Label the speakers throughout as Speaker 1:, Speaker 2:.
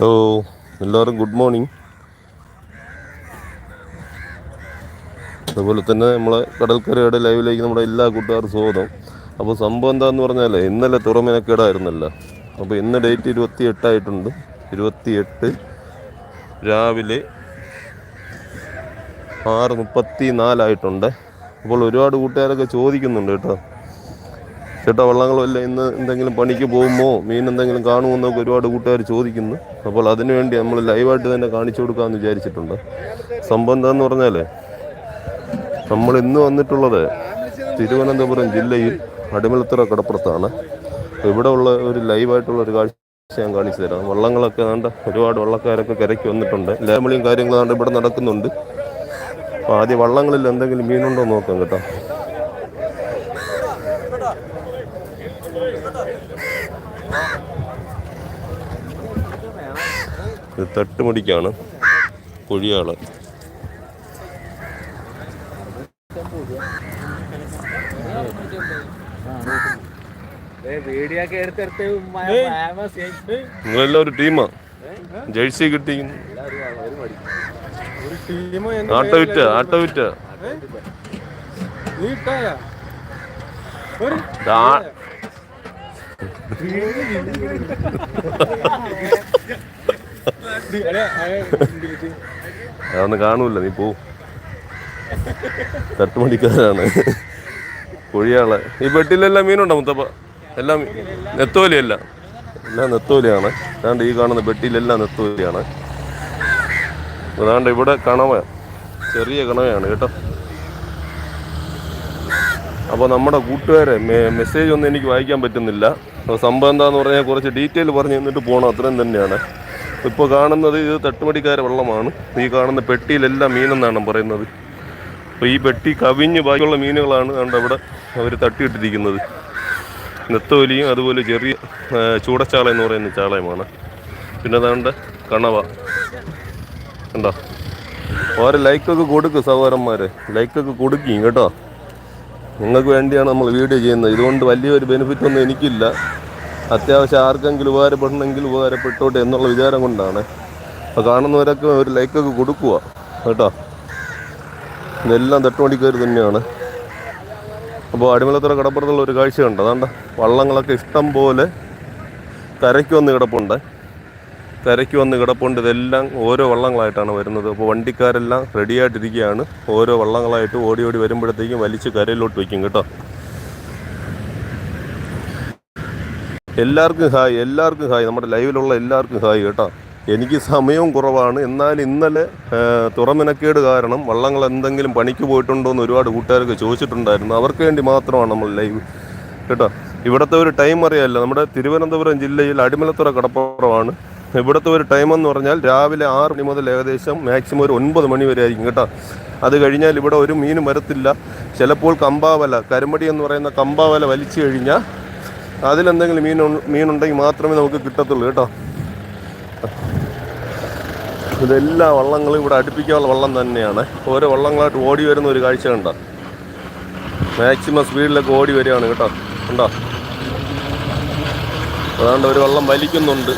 Speaker 1: Hello എല്ലാവരും good morning അതുപോലെ തന്നെ നമ്മളെ കടൽക്കരയുടെ ലൈവിലേക്ക് നമ്മുടെ എല്ലാ കൂട്ടുകാർക്കും സ്വാഗതം. അപ്പോൾ സംഭവം എന്താന്ന് പറഞ്ഞാൽ ഇന്നലെ തുറമേനക്കേടായിരുന്നല്ല. അപ്പോൾ ഇന്ന് ഡേറ്റ് ഇരുപത്തി എട്ടായിട്ടുണ്ട് ഇരുപത്തി എട്ട് രാവിലെ ആറ് മുപ്പത്തി നാലായിട്ടുണ്ട് അപ്പോൾ ഒരുപാട് കൂട്ടുകാരൊക്കെ ചോദിക്കുന്നുണ്ട് കേട്ടോ. ചേട്ടാ വള്ളങ്ങളുമല്ല ഇന്ന് എന്തെങ്കിലും പണിക്ക് പോകുമോ? മീൻ എന്തെങ്കിലും കാണുമോ എന്നൊക്കെ ഒരുപാട് കൂട്ടുകാർ ചോദിക്കുന്നു. അപ്പോൾ അതിനുവേണ്ടി നമ്മൾ ലൈവായിട്ട് തന്നെ കാണിച്ചു കൊടുക്കാമെന്ന് വിചാരിച്ചിട്ടുണ്ട്. സംഭവം എന്താന്ന് പറഞ്ഞാൽ നമ്മൾ ഇന്ന് വന്നിട്ടുള്ളത് തിരുവനന്തപുരം ജില്ലയിൽ അടിമലത്തുറ കടപ്പുറത്താണ്. ഇവിടെ ഉള്ള ഒരു ലൈവായിട്ടുള്ള ഒരു കാഴ്ച ഞാൻ കാണിച്ചു തരാം. വള്ളങ്ങളൊക്കെ വേണ്ട ഒരുപാട് വള്ളക്കാരൊക്കെ കരയ്ക്ക് വന്നിട്ടുണ്ട്. ലേമളിയും കാര്യങ്ങളും ഇവിടെ നടക്കുന്നുണ്ട്. അപ്പോൾ ആദ്യം വള്ളങ്ങളിൽ എന്തെങ്കിലും മീനുണ്ടോ നോക്കാം കേട്ടോ. ഇത് തട്ടുമുടിക്കാണ്.
Speaker 2: കുഴിയാൾ
Speaker 1: നിങ്ങളെല്ലാം ഒരു ടീമാ. ജേഴ്സി കിട്ടി
Speaker 2: ഒരു ടീം
Speaker 1: ആട്ടോ വിറ്റ. ആട്ടോ വിറ്റ അതൊന്നും കാണൂല നീ പോ. തട്ടുമണിക്കാരാണ് കുഴിയാൾ. ഈ വെട്ടിലെല്ലാം മീനുണ്ടോ മുത്തപ്പ? എല്ലാം നെത്തോലിയല്ല. എല്ലാം നെത്തോലിയാണ്. അതാണ്ട് ഈ കാണുന്ന വെട്ടിലെല്ലാം നെത്തോലിയാണ്. അതാണ്ട് ഇവിടെ കണവ ചെറിയ കണവയാണ് കേട്ടോ. അപ്പോൾ നമ്മുടെ കൂട്ടുകാരെ മെസ്സേജ് ഒന്നും എനിക്ക് വായിക്കാൻ പറ്റുന്നില്ല. അപ്പോൾ സംഭവം എന്താന്ന് പറഞ്ഞാൽ കുറച്ച് ഡീറ്റെയിൽ പറഞ്ഞു തന്നിട്ട് പോകണം അത്രയും തന്നെയാണ്. ഇപ്പോൾ കാണുന്നത് ഇത് തട്ടുമടിക്കാര വെള്ളമാണ്. ഈ കാണുന്ന പെട്ടിയിലെല്ലാം മീനെന്നാണ് പറയുന്നത്. അപ്പോൾ ഈ പെട്ടി കവിഞ്ഞ് ബാക്കിയുള്ള മീനുകളാണ് കണ്ട് അവിടെ അവർ തട്ടിയിട്ടിരിക്കുന്നത്. നെത്തോലിയും അതുപോലെ ചെറിയ ചൂടച്ചാള എന്ന് പറയുന്ന ചാളയുമാണ്. പിന്നെ അതാണ്ട് കണവ. കണ്ടോ? ഓരോ ലൈക്കൊക്കെ കൊടുക്കും സഹോദരന്മാരെ. ലൈക്കൊക്കെ കൊടുക്കും കേട്ടോ. നിങ്ങൾക്ക് വേണ്ടിയാണ് നമ്മൾ വീഡിയോ ചെയ്യുന്നത്. ഇതുകൊണ്ട് വലിയൊരു ബെനിഫിറ്റ് ഒന്നും എനിക്കില്ല. അത്യാവശ്യം ആർക്കെങ്കിലും ഉപകാരപ്പെടണമെങ്കിൽ ഉപകാരപ്പെട്ടോട്ടെ എന്നുള്ള വിചാരം കൊണ്ടാണ്. അപ്പോൾ കാണുന്നവരൊക്കെ ഒരു ലൈക്കൊക്കെ കൊടുക്കുക കേട്ടോ? ഇതെല്ലാം തട്ടുമടിക്കാർ തന്നെയാണ്. അപ്പോൾ അടിമലത്തറ കടപ്പുറത്തുള്ള ഒരു കാഴ്ച ഉണ്ട് അതാണ്ട വള്ളങ്ങളൊക്കെ ഇഷ്ടം പോലെ കരയ്ക്ക് വന്ന് കിടപ്പുണ്ട്. കരയ്ക്ക് വന്ന് കിടപ്പുണ്ട്. ഇതെല്ലാം ഓരോ വള്ളങ്ങളായിട്ടാണ് വരുന്നത്. അപ്പോൾ വണ്ടിക്കാരെല്ലാം റെഡിയായിട്ടിരിക്കുകയാണ് ഓരോ വള്ളങ്ങളായിട്ട് ഓടി ഓടി വരുമ്പോഴത്തേക്കും വലിച്ച് കരയിലോട്ട് വയ്ക്കും. കേട്ടോ? എല്ലാവർക്കും ഹായ് എല്ലാവർക്കും ഹായ്. നമ്മുടെ ലൈവിലുള്ള എല്ലാവർക്കും ഹായ് കേട്ടോ. എനിക്ക് സമയവും കുറവാണ്. എന്നാൽ ഇന്നലെ തുറമിനക്കേട് കാരണം വള്ളങ്ങൾ എന്തെങ്കിലും പണിക്ക് പോയിട്ടുണ്ടോ എന്ന് ഒരുപാട് കൂട്ടുകാർക്ക് ചോദിച്ചിട്ടുണ്ടായിരുന്നു. അവർക്ക് വേണ്ടി മാത്രമാണ് നമ്മൾ ലൈവ് കേട്ടോ. ഇവിടുത്തെ ഒരു ടൈം അറിയാമല്ലോ നമ്മുടെ തിരുവനന്തപുരം ജില്ലയിൽ അടിമലത്തുറ കടപ്പുറമാണ്. ഇവിടുത്തെ ഒരു ടൈം എന്ന് പറഞ്ഞാൽ രാവിലെ ആറ് മണി മുതൽ ഏകദേശം മാക്സിമം ഒരു ഒൻപത് മണി വരെ ആയിരിക്കും കേട്ടോ. അത് കഴിഞ്ഞാൽ ഇവിടെ ഒരു മീനും വരത്തില്ല. ചിലപ്പോൾ കമ്പാവല കരുമടി എന്ന് പറയുന്ന കമ്പാവല വലിച്ചു കഴിഞ്ഞാൽ അതിലെന്തെങ്കിലും മീൻ മീനുണ്ടെങ്കിൽ മാത്രമേ നമുക്ക് കിട്ടത്തുള്ളൂ കേട്ടോ. ഇതെല്ലാ വള്ളങ്ങളും ഇവിടെ അടുപ്പിക്കാനുള്ള വള്ളം തന്നെയാണ്. ഓരോ വള്ളങ്ങളായിട്ട് ഓടി വരുന്ന ഒരു കാഴ്ച കണ്ടോ? മാക്സിമം സ്പീഡിലൊക്കെ ഓടി വരികയാണ് കേട്ടോ. കണ്ടോ? അതുകൊണ്ട് ഒരു വള്ളം വലിക്കുന്നുണ്ട്.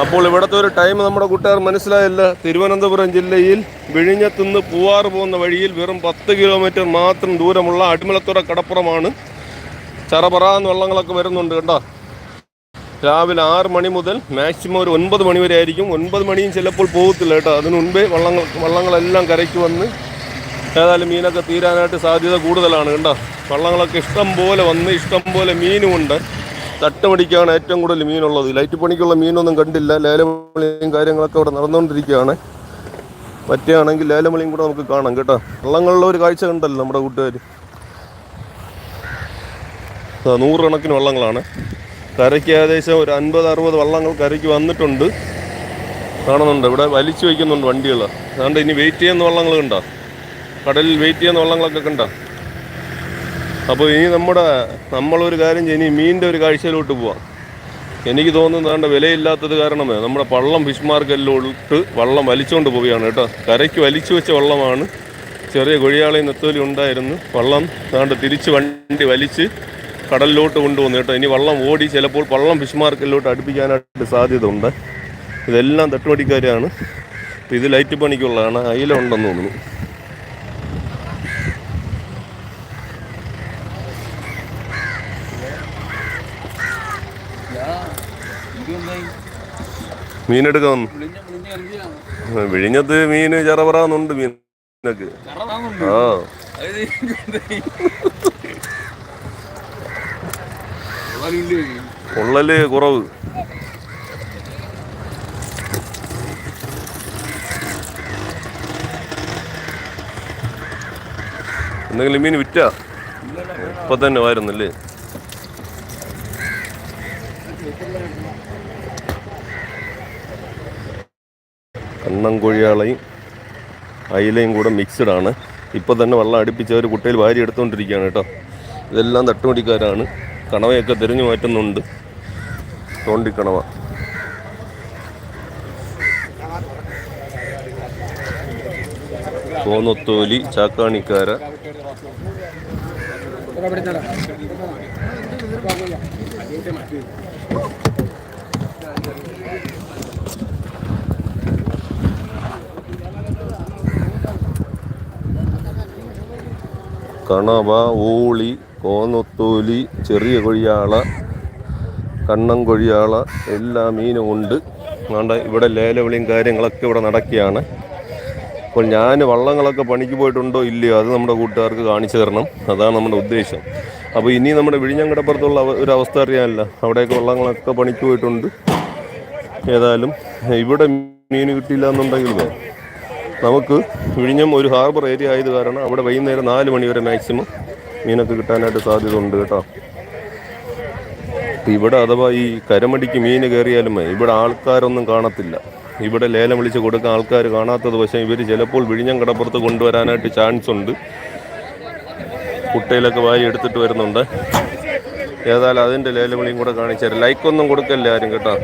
Speaker 1: അപ്പോൾ ഇവിടുത്തെ ഒരു ടൈം നമ്മുടെ കൂട്ടുകാർ മനസ്സിലായില്ല. തിരുവനന്തപുരം ജില്ലയിൽ വിഴിഞ്ഞത്തുനിന്ന് പൂവാറ് പോകുന്ന വഴിയിൽ വെറും പത്ത് കിലോമീറ്റർ മാത്രം ദൂരമുള്ള അടിമലത്തുറ കടപ്പുറമാണ് ചറപറ വെള്ളങ്ങളൊക്കെ വരുന്നുണ്ട് കേട്ടോ രാവിലെ ആറ് മണി മുതൽ മാക്സിമം ഒരു ഒൻപത് മണി വരെ ആയിരിക്കും. ഒൻപത് മണിയും ചിലപ്പോൾ പോകത്തില്ല കേട്ടോ. അതിനു മുൻപേ വള്ളങ്ങൾ വള്ളങ്ങളെല്ലാം കരയ്ക്ക് വന്ന് ഏതായാലും മീനൊക്കെ തീരാനായിട്ട് സാധ്യത കൂടുതലാണ് കേട്ടോ വള്ളങ്ങളൊക്കെ ഇഷ്ടം പോലെ വന്ന് ഇഷ്ടം പോലെ മീനുമുണ്ട്. തട്ടുമടിക്കാണ് ഏറ്റവും കൂടുതൽ മീനുള്ളത്. ലൈറ്റ് പണിക്കുള്ള മീനൊന്നും കണ്ടില്ല. ലേലമളിയും കാര്യങ്ങളൊക്കെ അവിടെ നടന്നുകൊണ്ടിരിക്കുകയാണ്. മറ്റേ ആണെങ്കിൽ ലേലമളിയും കൂടെ നമുക്ക് കാണാം കേട്ടോ. ഒരു കാഴ്ച കണ്ടല്ലോ നമ്മുടെ കൂട്ടുകാർ നൂറുകണക്കിന് വള്ളങ്ങളാണ്. കരയ്ക്ക് ഏകദേശം ഒരു അൻപത് അറുപത് വള്ളങ്ങൾ കരയ്ക്ക് വന്നിട്ടുണ്ട്. കാണുന്നുണ്ട്. ഇവിടെ വലിച്ചു വയ്ക്കുന്നുണ്ട് വണ്ടികൾ അതുകൊണ്ട് ഇനി വെയിറ്റ് ചെയ്യുന്ന വള്ളങ്ങൾ കണ്ടോ? കടലിൽ വെയിറ്റ് ചെയ്യുന്ന വള്ളങ്ങളൊക്കെ കണ്ടോ? അപ്പോൾ ഇനി നമ്മുടെ നമ്മളൊരു കാര്യം ചെയ്യും. ഇനി മീനിന്റെ ഒരു കാഴ്ചയിലോട്ട് പോവാം. എനിക്ക് തോന്നുന്നത് അതുകൊണ്ട് വിലയില്ലാത്തത് കാരണമേ നമ്മുടെ പള്ളം ഫിഷ് മാർക്കറ്റിലോട്ട് വള്ളം വലിച്ചുകൊണ്ട് പോവുകയാണ് കേട്ടോ. കരയ്ക്ക് വലിച്ചു വെച്ച വള്ളമാണ്. ചെറിയ കൊഴിയാളയും നെത്തോലി ഉണ്ടായിരുന്നു. വള്ളം അതുകൊണ്ട് തിരിച്ച് വണ്ടി വലിച്ച് കടലിലോട്ട് കൊണ്ടുപോകുന്നു കേട്ടോ. ഇനി വള്ളം ഓടി ചിലപ്പോൾ വള്ളം ഫിഷ് മാർക്കറ്റിലോട്ട് അടുപ്പിക്കാനായിട്ട് സാധ്യത ഉണ്ട് ഇതെല്ലാം തട്ടുപടിക്കാരാണ്. ഇത് ലൈറ്റ് പണിക്കുള്ളതാണ്. അയില ഉണ്ടെന്ന് തോന്നുന്നു. മീനെടുക്കാൻ വിഴിഞ്ഞത്ത് മീന് ചെറപറാന്നുണ്ട് മീനൊക്കെ ആ. പൊള്ളൽ കുറവ്. എന്തെങ്കിലും മീൻ വിറ്റ? ഇപ്പൊ തന്നെ വരുന്നില്ലേ? കണ്ണം കോഴിയാളയും അയിലയും കൂടെ മിക്സ്ഡ് ആണ്. ഇപ്പൊ തന്നെ വെള്ളം അടുപ്പിച്ച് അവർ കുട്ടയിൽ വാരി എടുത്തുകൊണ്ടിരിക്കുകയാണ് കേട്ടോ. ഇതെല്ലാം തട്ടുമടിക്കാരാണ് കണവയൊക്കെ തിരിഞ്ഞു മാറ്റുന്നുണ്ട്. തോണ്ടിക്കണവ കോന്നത്തോലി ചാക്കാണിക്കാര. കണവ ഊളി കോന്നൊത്തൂലി ചെറിയ കൊഴിയാള കണ്ണം കൊഴിയാള എല്ലാ മീനും ഉണ്ട്. അതുകൊണ്ട് ഇവിടെ ലേലവിളിയും കാര്യങ്ങളൊക്കെ ഇവിടെ നടക്കുകയാണ്. അപ്പോൾ ഞാൻ വള്ളങ്ങളൊക്കെ പണിക്ക് പോയിട്ടുണ്ടോ ഇല്ലയോ? അത് നമ്മുടെ കൂട്ടുകാർക്ക് കാണിച്ചു തരണം. അതാണ് നമ്മുടെ ഉദ്ദേശം. അപ്പോൾ ഇനി നമ്മുടെ വിഴിഞ്ഞങ്കടപ്പുറത്തുള്ള ഒരു അവസ്ഥ അറിയാമല്ല. അവിടെയൊക്കെ വള്ളങ്ങളൊക്കെ പണിക്ക് പോയിട്ടുണ്ട്. ഏതായാലും ഇവിടെ മീൻ കിട്ടിയില്ല എന്നുണ്ടെങ്കിലേ നമുക്ക് വിഴിഞ്ഞം ഒരു ഹാർബർ ഏരിയ ആയത് കാരണം അവിടെ വൈകുന്നേരം നാല് മണി വരെ മാക്സിമം മീനൊക്കെ കിട്ടാനായിട്ട് സാധ്യത ഉണ്ട് കേട്ടോ ഇവിടെ അഥവാ ഈ കരമടിക്ക് മീൻ കയറിയാലും ഇവിടെ ആൾക്കാരൊന്നും കാണത്തില്ല. ഇവിടെ ലേലം വിളിച്ച് കൊടുക്കാൻ ആൾക്കാർ കാണാത്തത് പക്ഷേ ഇവർ ചിലപ്പോൾ വിഴിഞ്ഞം കടപ്പുറത്ത് കൊണ്ടുവരാനായിട്ട് ചാൻസ് ഉണ്ട്. കുട്ടയിലൊക്കെ വാരി എടുത്തിട്ട് വരുന്നുണ്ട്. ഏതായാലും അതിന്റെ ലേലം വിളിയും കൂടെ കാണിച്ചാൽ ലൈക്കൊന്നും കൊടുക്കല്ലേ ആരും കേട്ടോ.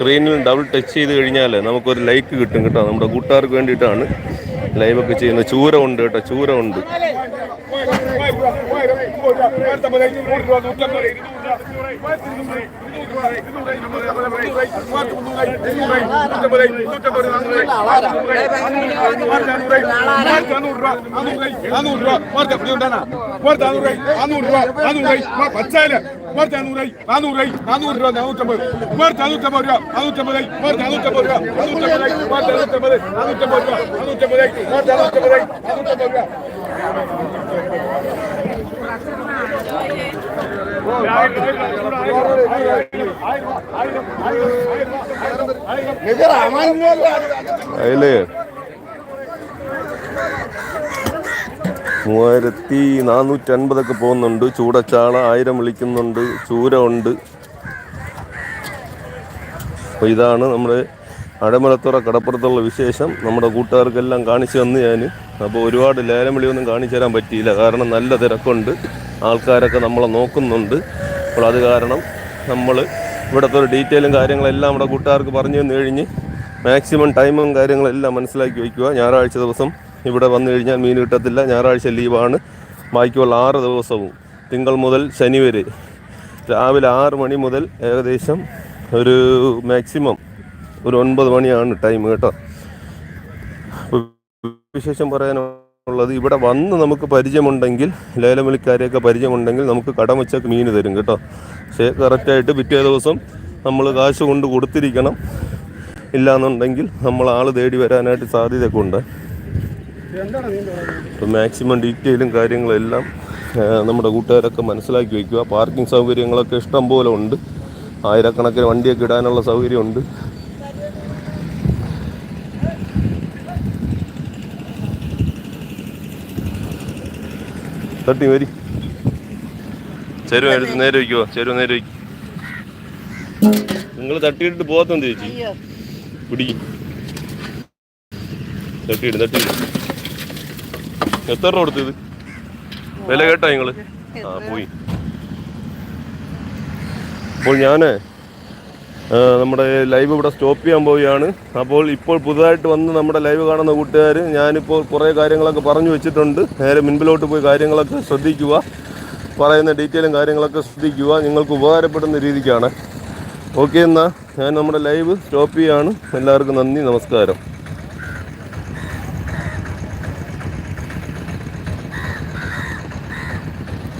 Speaker 1: സ്ക്രീനിൽ ഡബിൾ ടച്ച് ചെയ്ത് കഴിഞ്ഞാൽ നമുക്കൊരു ലൈക്ക് കിട്ടും കേട്ടോ. നമ്മുടെ കൂട്ടുകാർക്ക് വേണ്ടിയിട്ടാണ് ലൈവൊക്കെ ചെയ്യുന്നത്. ചൂര ഉണ്ട് കേട്ടോ ചൂര ഉണ്ട്.
Speaker 2: പച്ചാൽ. മൂവായിരത്തി അഞ്ഞൂറായി നാനൂറായി നാനൂറ് രൂപ നാനൂറ്റമ്പത് മൂവായിരത്തി അഞ്ഞൂറ്റമ്പത് രൂപ നാനൂറ്റമ്പതായി മൂവായിരത്തി അഞ്ഞൂറ്റമ്പത് രൂപ നാനൂറ്റമ്പതായി മൂവായിരത്തി അഞ്ഞൂറ്റമ്പത് നാനൂറ്റമ്പത് രൂപ നാനൂറ്റമ്പതായി മൂവായിരത്തി അഞ്ഞൂറ്റമ്പതായി നാനൂറ്റമ്പത് രൂപ
Speaker 1: അതിൽ മൂവായിരത്തി നാനൂറ്റി അൻപതൊക്കെ പോകുന്നുണ്ട്. ചൂടച്ചാള ആയിരം വിളിക്കുന്നുണ്ട്. ചൂര ഉണ്ട്. അപ്പോൾ ഇതാണ് നമ്മുടെ അടമലത്തുറ കടപ്പുറത്തുള്ള വിശേഷം. നമ്മുടെ കൂട്ടുകാർക്കെല്ലാം കാണിച്ചു തന്നു ഞാൻ അപ്പോൾ ഒരുപാട് ലേലം വിളിയൊന്നും കാണിച്ചു തരാൻ പറ്റിയില്ല. കാരണം നല്ല തിരക്കുണ്ട്. ആൾക്കാരൊക്കെ നമ്മളെ നോക്കുന്നുണ്ട്. അപ്പോൾ അത് കാരണം നമ്മൾ ഇവിടുത്തെ ഒരു ഡീറ്റെയിലും കാര്യങ്ങളെല്ലാം നമ്മുടെ കൂട്ടുകാർക്ക് പറഞ്ഞു തന്നു കഴിഞ്ഞ് മാക്സിമം ടൈമും കാര്യങ്ങളെല്ലാം മനസ്സിലാക്കി വയ്ക്കുക. ഞായറാഴ്ച ദിവസം ഇവിടെ വന്നു കഴിഞ്ഞാൽ മീൻ കിട്ടത്തില്ല. ഞായറാഴ്ച ലീവാണ്. ബാക്കിയുള്ള ആറ് ദിവസവും തിങ്കൾ മുതൽ ശനി വരെ. രാവിലെ ആറ് മണി മുതൽ ഏകദേശം ഒരു മാക്സിമം ഒരു ഒൻപത് മണിയാണ് ടൈം കേട്ടോ. വിശേഷം പറയാനുള്ളത് ഇവിടെ വന്ന് നമുക്ക് പരിചയമുണ്ടെങ്കിൽ ലേലമലിക്കാരെയൊക്കെ പരിചയമുണ്ടെങ്കിൽ നമുക്ക് കടം വെച്ച മീൻ തരും കേട്ടോ. പക്ഷേ കറക്റ്റായിട്ട് പിറ്റേ ദിവസം നമ്മൾ കാശ് കൊണ്ട് കൊടുത്തിരിക്കണം. ഇല്ലാന്നുണ്ടെങ്കിൽ നമ്മൾ ആൾ തേടി വരാനായിട്ട് സാധ്യതയൊക്കെ ഉണ്ട്. അപ്പോൾ മാക്സിമം ഡീറ്റെയിലും കാര്യങ്ങളെല്ലാം നമ്മുടെ കൂട്ടുകാരൊക്കെ മനസ്സിലാക്കി വയ്ക്കുക പാർക്കിംഗ് സൗകര്യങ്ങളൊക്കെ ഇഷ്ടം പോലെ ഉണ്ട്. ആയിരക്കണക്കിന് വണ്ടിയൊക്കെ ഇടാനുള്ള സൗകര്യമുണ്ട് തട്ടി വരി. ചെരുവ എടുത്ത് നേരെ വയ്ക്കുവോ. ചെരുവ നേരെ വയ്ക്കും. നിങ്ങൾ തട്ടിയിട്ട് പോകത്തെന്ത് ചേച്ചി. പിടിക്കും തട്ടിയിട്ട് തട്ടിയിട്. എത്ര രൂപ കൊടുത്തത്? വില കേട്ടോ നിങ്ങൾ. ആ പോയി. അപ്പോൾ ഞാൻ നമ്മുടെ ലൈവ് ഇവിടെ സ്റ്റോപ്പ് ചെയ്യാൻ പോവുകയാണ്. അപ്പോൾ ഇപ്പോൾ പുതുതായിട്ട് വന്ന് നമ്മുടെ ലൈവ് കാണുന്ന കൂട്ടുകാർ ഞാനിപ്പോൾ കുറേ കാര്യങ്ങളൊക്കെ പറഞ്ഞു വെച്ചിട്ടുണ്ട്. നേരെ മുൻപിലോട്ട് പോയി കാര്യങ്ങളൊക്കെ ശ്രദ്ധിക്കുക. പറയുന്ന ഡീറ്റെയിലും കാര്യങ്ങളൊക്കെ ശ്രദ്ധിക്കുക. നിങ്ങൾക്ക് ഉപകാരപ്പെടുന്ന രീതിക്കാണ്. ഓക്കെ എന്നാൽ ഞാൻ നമ്മുടെ ലൈവ് സ്റ്റോപ്പ് ചെയ്യാണ്. എല്ലാവർക്കും നന്ദി നമസ്കാരം.